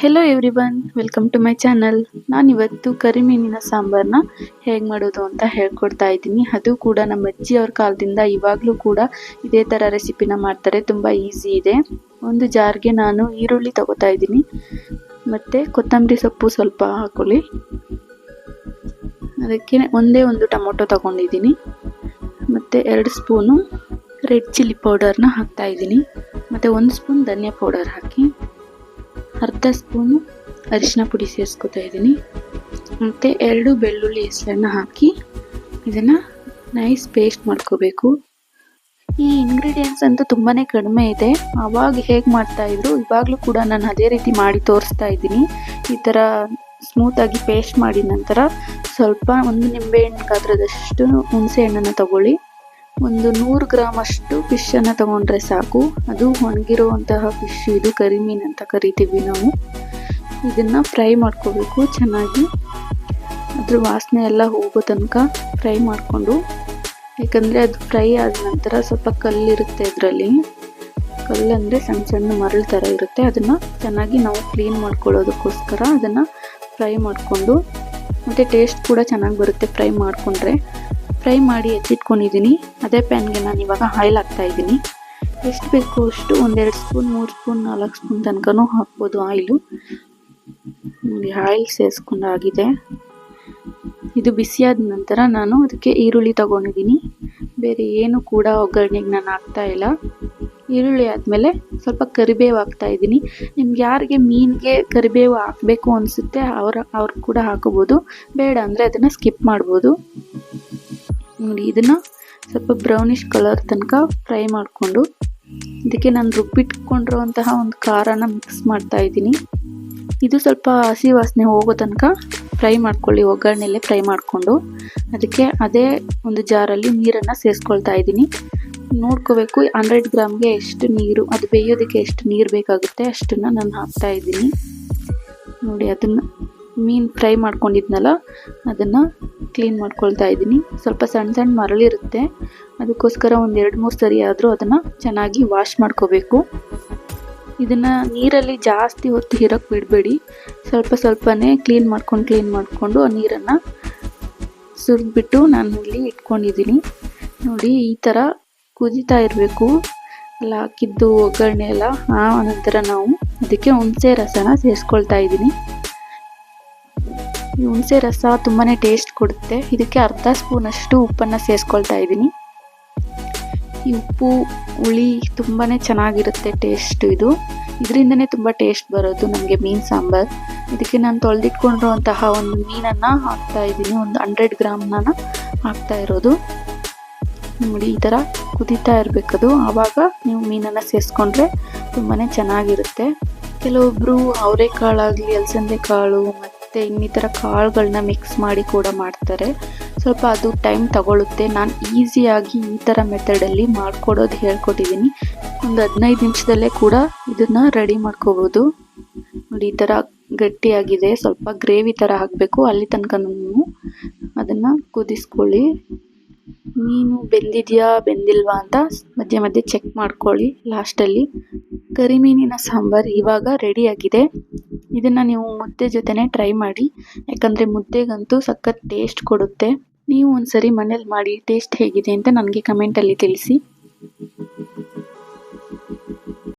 Hello everyone welcome to my channel ನಾನಿವತ್ತು ಕರಿಮೀನಿನ ಸಾಂಬಾರನ್ನ ಹೇಗೆ ಮಾಡೋದು ಅಂತ ಹೇಳ್ಕೊಡ್ತಾ ಇದ್ದೀನಿ. ಅದು ಕೂಡ ನಮ್ಮ ಅಜ್ಜಿ ಅವ್ರ ಕಾಲದಿಂದ ಇವಾಗಲೂ ಕೂಡ ಇದೇ ಥರ ರೆಸಿಪಿನ ಮಾಡ್ತಾರೆ. ತುಂಬ ಈಸಿ ಇದೆ. ಒಂದು ಜಾರ್ಗೆ ನಾನು ಈರುಳ್ಳಿ ತಗೋತಾ ಇದ್ದೀನಿ. ಮತ್ತು ಕೊತ್ತಂಬರಿ ಸೊಪ್ಪು ಸ್ವಲ್ಪ ಹಾಕೊಳ್ಳಿ. ಅದಕ್ಕೆ ಒಂದೇ ಒಂದು ಟೊಮೊಟೊ ತಗೊಂಡಿದ್ದೀನಿ. ಮತ್ತು ಎರಡು ಸ್ಪೂನು ರೆಡ್ ಚಿಲ್ಲಿ ಪೌಡರ್ನ ಹಾಕ್ತಾ ಇದ್ದೀನಿ. ಮತ್ತು ಒಂದು ಸ್ಪೂನ್ ಧನಿಯಾ ಪೌಡರ್ ಹಾಕಿ ಅರ್ಧ ಸ್ಪೂನು ಅರಿಶಿನ ಪುಡಿ ಸೇರಿಸ್ಕೊತಾ ಇದ್ದೀನಿ. ಮತ್ತು ಎರಡು ಬೆಳ್ಳುಳ್ಳಿ ಹೆಸರನ್ನು ಹಾಕಿ ಇದನ್ನು ನೈಸ್ ಪೇಸ್ಟ್ ಮಾಡ್ಕೋಬೇಕು. ಈ ಇಂಗ್ರೀಡಿಯೆಂಟ್ಸ್ ಅಂತೂ ತುಂಬಾ ಕಡಿಮೆ ಇದೆ. ಆವಾಗ ಹೇಗೆ ಮಾಡ್ತಾಯಿದ್ರು ಇವಾಗಲೂ ಕೂಡ ನಾನು ಅದೇ ರೀತಿ ಮಾಡಿ ತೋರಿಸ್ತಾ ಇದ್ದೀನಿ. ಈ ಥರ ಸ್ಮೂತಾಗಿ ಪೇಸ್ಟ್ ಮಾಡಿದ ನಂತರ ಸ್ವಲ್ಪ ಒಂದು ನಿಂಬೆಹಣ್ಣು ಗಾತ್ರದಷ್ಟು ಹುಣಸೆ ಹಣ್ಣನ್ನು ತಗೊಳ್ಳಿ. ಒಂದು ನೂರು ಗ್ರಾಮ್ ಅಷ್ಟು ಫಿಶನ್ನು ತಗೊಂಡ್ರೆ ಸಾಕು. ಅದು ಒಣಗಿರುವಂತಹ ಫಿಶ್ ಇದು ಕರಿಮೀನು ಅಂತ ಕರಿತೀವಿ ನಾವು. ಇದನ್ನ ಫ್ರೈ ಮಾಡ್ಕೋಬೇಕು ಚೆನ್ನಾಗಿ. ಅದ್ರ ವಾಸನೆ ಎಲ್ಲ ಹೋಗೋ ತನಕ ಫ್ರೈ ಮಾಡಿಕೊಂಡು, ಯಾಕಂದರೆ ಅದು ಫ್ರೈ ಆದ ನಂತರ ಸ್ವಲ್ಪ ಕಲ್ಲಿರುತ್ತೆ ಅದರಲ್ಲಿ ಕಲ್ಲಂದರೆ ಸಣ್ಣ ಸಣ್ಣ ಮರಳು ಥರ ಇರುತ್ತೆ. ಅದನ್ನು ಚೆನ್ನಾಗಿ ನಾವು ಕ್ಲೀನ್ ಮಾಡ್ಕೊಳ್ಳೋದಕ್ಕೋಸ್ಕರ ಅದನ್ನು ಫ್ರೈ ಮಾಡಿಕೊಂಡು, ಮತ್ತು ಟೇಸ್ಟ್ ಕೂಡ ಚೆನ್ನಾಗಿ ಬರುತ್ತೆ ಫ್ರೈ ಮಾಡಿಕೊಂಡ್ರೆ. ಫ್ರೈ ಮಾಡಿ ಎತ್ತಿಟ್ಕೊಂಡಿದ್ದೀನಿ. ಅದೇ ಪ್ಯಾನ್ಗೆ ನಾನು ಇವಾಗ ಆಯಿಲ್ ಹಾಕ್ತಾ ಇದ್ದೀನಿ. ಎಷ್ಟು ಬೇಕು ಅಷ್ಟು ಒಂದೆರಡು ಸ್ಪೂನ್ ಮೂರು ಸ್ಪೂನ್ ನಾಲ್ಕು ಸ್ಪೂನ್ ತನಕನೂ ಹಾಕ್ಬೋದು ಆಯಿಲು ನೋಡಿ ಆಯಿಲ್ ಸೇರಿಸ್ಕೊಂಡಾಗಿದೆ. ಇದು ಬಿಸಿಯಾದ ನಂತರ ನಾನು ಅದಕ್ಕೆ ಈರುಳ್ಳಿ ತಗೊಂಡಿದ್ದೀನಿ. ಬೇರೆ ಏನು ಕೂಡ ಒಗ್ಗರಣೆಗೆ ನಾನು ಹಾಕ್ತಾ ಇಲ್ಲ. ಈರುಳ್ಳಿ ಆದಮೇಲೆ ಸ್ವಲ್ಪ ಕರಿಬೇವು ಹಾಕ್ತಾ ಇದ್ದೀನಿ. ನಿಮ್ಗೆ ಯಾರಿಗೆ ಮೀನಿಗೆ ಕರಿಬೇವು ಹಾಕಬೇಕು ಅನಿಸುತ್ತೆ, ಅವ್ರ ಅವ್ರಿಗೆ ಕೂಡ ಹಾಕೋಬೋದು. ಬೇಡ ಅಂದರೆ ಅದನ್ನು ಸ್ಕಿಪ್ ಮಾಡ್ಬೋದು. ನೋಡಿ, ಇದನ್ನು ಸ್ವಲ್ಪ ಬ್ರೌನಿಷ್ ಕಲರ್ ತನಕ ಫ್ರೈ ಮಾಡಿಕೊಂಡು, ಇದಕ್ಕೆ ನಾನು ರುಬ್ಬಿಟ್ಕೊಂಡಿರುವಂತಹ ಒಂದು ಖಾರನ ಮಿಕ್ಸ್ ಮಾಡ್ತಾ ಇದ್ದೀನಿ. ಇದು ಸ್ವಲ್ಪ ಹಸಿ ವಾಸನೆ ಹೋಗೋ ತನಕ ಫ್ರೈ ಮಾಡ್ಕೊಳ್ಳಿ, ಒಗ್ಗರಣೆಯಲ್ಲೇ ಫ್ರೈ ಮಾಡಿಕೊಂಡು. ಅದಕ್ಕೆ ಅದೇ ಒಂದು ಜಾರಲ್ಲಿ ನೀರನ್ನು ಸೇರಿಸ್ಕೊಳ್ತಾ ಇದ್ದೀನಿ. ನೋಡ್ಕೋಬೇಕು, ಹಂಡ್ರೆಡ್ ಗ್ರಾಮ್ಗೆ ಎಷ್ಟು ನೀರು, ಅದು ಬೇಯೋದಕ್ಕೆ ಎಷ್ಟು ನೀರು ಬೇಕಾಗುತ್ತೆ ಅಷ್ಟನ್ನು ನಾನು ಹಾಕ್ತಾ ಇದ್ದೀನಿ. ನೋಡಿ, ಅದನ್ನು ಮೀನು ಫ್ರೈ ಮಾಡ್ಕೊಂಡಿದ್ನಲ್ಲ, ಅದನ್ನು ಕ್ಲೀನ್ ಮಾಡ್ಕೊಳ್ತಾ ಇದ್ದೀನಿ. ಸ್ವಲ್ಪ ಸಣ್ಣ ಸಣ್ಣ ಮರಳಿರುತ್ತೆ. ಅದಕ್ಕೋಸ್ಕರ ಒಂದು ಎರಡು ಮೂರು ಸರಿ ಆದರೂ ಅದನ್ನು ಚೆನ್ನಾಗಿ ವಾಶ್ ಮಾಡ್ಕೋಬೇಕು. ಇದನ್ನು ನೀರಲ್ಲಿ ಜಾಸ್ತಿ ಹೊತ್ತು ಇರೋಕ್ಕೆ ಬಿಡಬೇಡಿ. ಸ್ವಲ್ಪ ಸ್ವಲ್ಪನೇ ಕ್ಲೀನ್ ಮಾಡ್ಕೊಂಡು ಕ್ಲೀನ್ ಮಾಡಿಕೊಂಡು ಆ ನೀರನ್ನು ಸುರಿದ್ಬಿಟ್ಟು ನಾನು ಇಲ್ಲಿ ಇಟ್ಕೊಂಡಿದ್ದೀನಿ. ನೋಡಿ, ಈ ಥರ ಕುದಿತಾ ಇರಬೇಕು. ಎಲ್ಲ ಹಾಕಿದ್ದು ಒಗ್ಗರಣೆ ಎಲ್ಲ. ಆ, ನಂತರ ನಾವು ಅದಕ್ಕೆ ಹುಣಸೆ ರಸನ ಸೇರಿಸ್ಕೊಳ್ತಾ ಇದ್ದೀನಿ. ಈ ಹುಣಸೆ ರಸ ತುಂಬಾ ಟೇಸ್ಟ್ ಕೊಡುತ್ತೆ. ಇದಕ್ಕೆ ಅರ್ಧ ಸ್ಪೂನಷ್ಟು ಉಪ್ಪನ್ನು ಸೇರಿಸ್ಕೊಳ್ತಾ ಇದ್ದೀನಿ. ಈ ಉಪ್ಪು ಹುಳಿ ತುಂಬಾ ಚೆನ್ನಾಗಿರುತ್ತೆ ಟೇಸ್ಟ್ ಇದು. ಇದರಿಂದನೇ ತುಂಬ ಟೇಸ್ಟ್ ಬರೋದು ನನಗೆ ಮೀನು ಸಾಂಬಾರು. ಇದಕ್ಕೆ ನಾನು ತೊಳೆದಿಟ್ಕೊಂಡಿರುವಂತಹ ಒಂದು ಮೀನನ್ನು ಹಾಕ್ತಾ ಇದ್ದೀನಿ. ಒಂದು ಹಂಡ್ರೆಡ್ ಗ್ರಾಮ್ನ ಹಾಕ್ತಾ ಇರೋದು. ನೋಡಿ, ಈ ಥರ ಕುದೀತಾ ಇರಬೇಕದು. ಆವಾಗ ನೀವು ಮೀನನ್ನು ಸೇರಿಸ್ಕೊಂಡ್ರೆ ತುಂಬಾ ಚೆನ್ನಾಗಿರುತ್ತೆ. ಕೆಲವೊಬ್ಬರು ಅವರೆಕಾಳಾಗಲಿ ಅಲಸಂದೆ ಕಾಳು ಇನ್ನಿತರ ಕಾಳುಗಳನ್ನ ಮಿಕ್ಸ್ ಮಾಡಿ ಕೂಡ ಮಾಡ್ತಾರೆ. ಸ್ವಲ್ಪ ಅದು ಟೈಮ್ ತಗೊಳ್ಳುತ್ತೆ ನಾನು ಈಸಿಯಾಗಿ ಈ ಥರ ಮೆಥಡಲ್ಲಿ ಮಾಡ್ಕೊಡೋದು ಹೇಳ್ಕೊಟ್ಟಿದ್ದೀನಿ ಒಂದು ಹದಿನೈದು ನಿಮಿಷದಲ್ಲೇ ಕೂಡ ಇದನ್ನು ರೆಡಿ ಮಾಡ್ಕೋಬೋದು. ನೋಡಿ, ಈ ಥರ ಗಟ್ಟಿಯಾಗಿದೆ. ಸ್ವಲ್ಪ ಗ್ರೇವಿ ಥರ ಹಾಕಬೇಕು. ಅಲ್ಲಿ ತನಕ ನೀವು ಅದನ್ನು ಕುದಿಸ್ಕೊಳ್ಳಿ. ಮೀನು ಬೆಂದಿದೆಯಾ, ಬೆಂದಿಲ್ವಾ ಅಂತ ಮಧ್ಯೆ ಮಧ್ಯೆ ಚೆಕ್ ಮಾಡ್ಕೊಳ್ಳಿ ಲಾಸ್ಟಲ್ಲಿ. ಕರಿಮೀನಿನ ಸಾಂಬಾರು ಇವಾಗ ರೆಡಿಯಾಗಿದೆ ಇದನ್ನು ನೀವು ಮುದ್ದೆ ಜೊತೆನೆ ಟ್ರೈ ಮಾಡಿ. ಯಾಕಂದರೆ ಮುದ್ದೆಗಂತೂ ಸಖತ್ ಟೇಸ್ಟ್ ಕೊಡುತ್ತೆ. ನೀವು ಒಂದ್ಸರಿ ಮನೇಲಿ ಮಾಡಿ ಟೇಸ್ಟ್ ಹೇಗಿದೆ ಅಂತ ನನಗೆ ಕಮೆಂಟಲ್ಲಿ ತಿಳಿಸಿ.